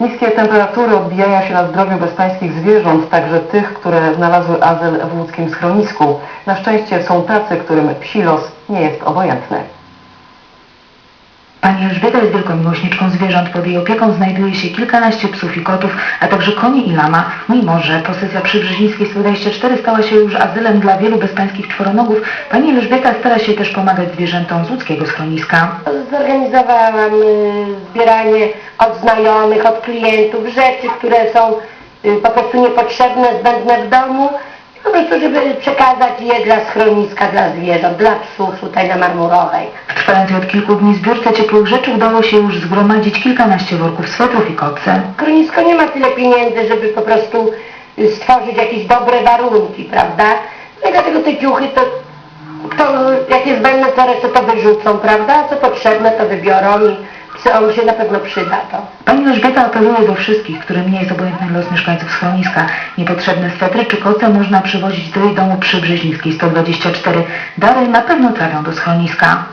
Niskie temperatury odbijają się na zdrowiu bezpańskich zwierząt, także tych, które znalazły azyl w łódzkim schronisku. Na szczęście są tacy, którym psi los nie jest obojętny. Pani Elżbieta jest wielką miłośniczką zwierząt. Pod jej opieką znajduje się kilkanaście psów i kotów, a także koni i lama. Mimo, że posesja przybrzezińskiej 124 stała się już azylem dla wielu bezpańskich czworonogów, pani Elżbieta stara się też pomagać zwierzętom z łódzkiego schroniska. Zorganizowałam y, zbieranie od znajomych, od klientów rzeczy, które są y, po prostu niepotrzebne, zbędne w domu. Po prostu, żeby przekazać je dla schroniska, dla zwierząt, dla psów tutaj na Marmurowej. Trwającej od kilku dni zbiórce ciepłych rzeczy udało się już zgromadzić kilkanaście worków swetrów i kopce. Schronisko nie ma tyle pieniędzy, żeby po prostu y, stworzyć jakieś dobre warunki, prawda? No i dlatego te ciuchy to, to jak jest zbędne, to resztę to wyrzucą, prawda? A co potrzebne, to wybiorą i psom się na pewno przyda to. Pani Elżbieta apeluje do wszystkich, którym nie jest obojętny los mieszkańców schroniska. Niepotrzebne swetry czy koce można przywozić do jej domu przy Brzezińskiej 124. Dary na pewno trafią do schroniska.